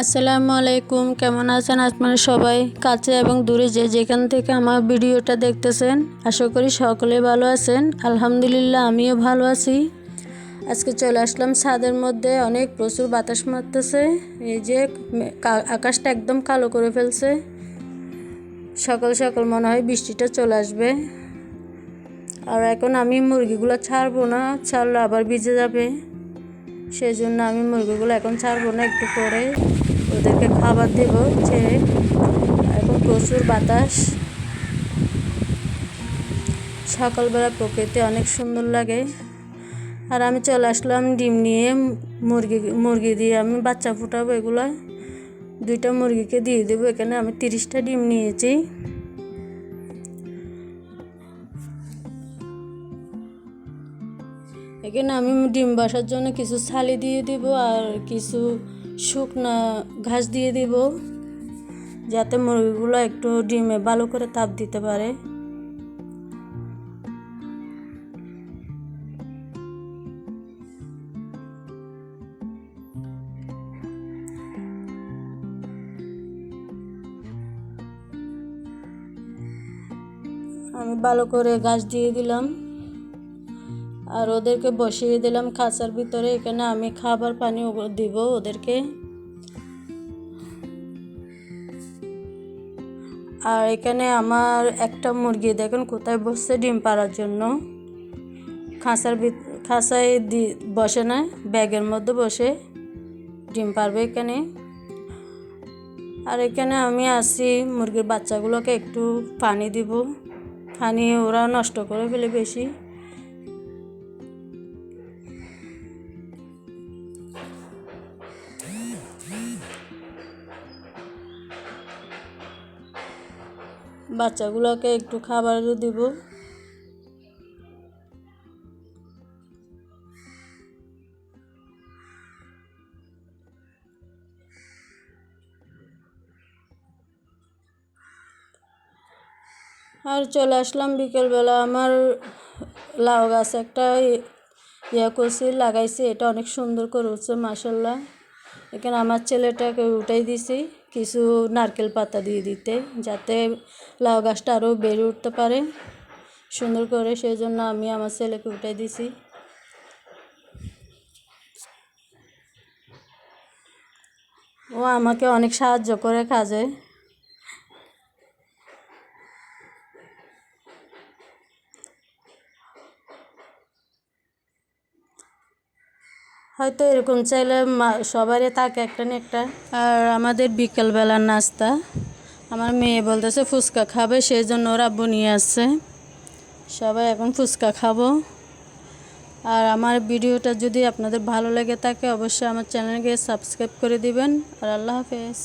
আসসালামু আলাইকুম। কেমন আছেন আপনারা সবাই? কাছে এবং দূরে যে যেখান থেকে আমার ভিডিওটা দেখতেছেন, আশা করি সকলে ভালো আছেন। আলহামদুলিল্লাহ, আমিও ভালো আছি। আজকে চলে আসলাম ছাদের মধ্যে, অনেক প্রচুর বাতাস মারতেছে। এই যে আকাশটা একদম কালো করে ফেলছে। সকাল সকাল মনে হয় বৃষ্টিটা চলে আসবে। আর এখন আমি মুরগিগুলো ছাড়বো না, ছাড়লে আবার ভিজে যাবে। সেই জন্য আমি মুরগিগুলো এখন ছাড়বো না একটু পরে। ওদেরকে খাবার দেব ছেড়ে এখন প্রচুর বাতাস। সকালবেলা প্রকৃতি অনেক সুন্দর লাগে। আর আমি চলে আসলাম ডিম নিয়ে মুরগি মুরগি দিয়ে আমি বাচ্চা ফুটাবো এগুলো। দুইটা মুরগিকে দিয়ে দেবো, এখানে আমি তিরিশটা ডিম নিয়েছি। এখানে আমি ডিম বাসার জন্য কিছু ছালি দিয়ে দিব আর কিছু শুকনা ঘাস দিয়ে দিব, যাতে মুরগিগুলো একটু ডিমে ভালো করে তাপ দিতে পারে। আমি ভালো করে ঘাস দিয়ে দিলাম। আর ওদেরকে বসিয়ে দিলাম খাঁচার ভিতরে। এখানে আমি খাবার পানি দিব ওদেরকে। আর এখানে আমার একটা মুরগি, দেখেন কোথায় বসছে ডিম পাড়ার জন্য। খাঁচার ভিত, খাঁচায় দি, বসে না, ব্যাগের মধ্যে বসে ডিম পারবে এখানে। আর এখানে আমি আসি, মুরগির বাচ্চাগুলোকে একটু পানি দিব। পানি ওরা নষ্ট করে ফেলে বেশি। বাচ্চাগুলোকে একটু খাবারও দিব। আর চলে আসলাম বিকেলবেলা। আমার লাউ গাছ একটা ইয়ে করছি, লাগাইছি। এটা অনেক সুন্দর করে উঠছে মাসাল্লাহ এখানে আমার ছেলেটাকে উঠাই দিছি। কিছু নারকেল পাতা দিয়ে দিতে, যাতে লাউ গাছটা আরও বেড়ে উঠতে পারে। সুন্দর করে সেই জন্য আমি আমার ছেলেকে উঠে দিছি। ও আমাকে অনেক সাহায্য করে কাজে। হয়তো এরকম চাইলে সবারই থাকে একটা না একটা। আর আমাদের বিকেলবেলার নাস্তা, আমার মেয়ে বলতেছে ফুচকা খাবে সেই জন্য ওরা বনিয়ে নিয়ে আসছে। সবাই এখন ফুচকা খাব। আর আমার ভিডিওটা যদি আপনাদের ভালো লেগে থাকে, অবশ্যই আমার চ্যানেলকে সাবস্ক্রাইব করে দিবেন। আর আল্লাহ হাফেজ।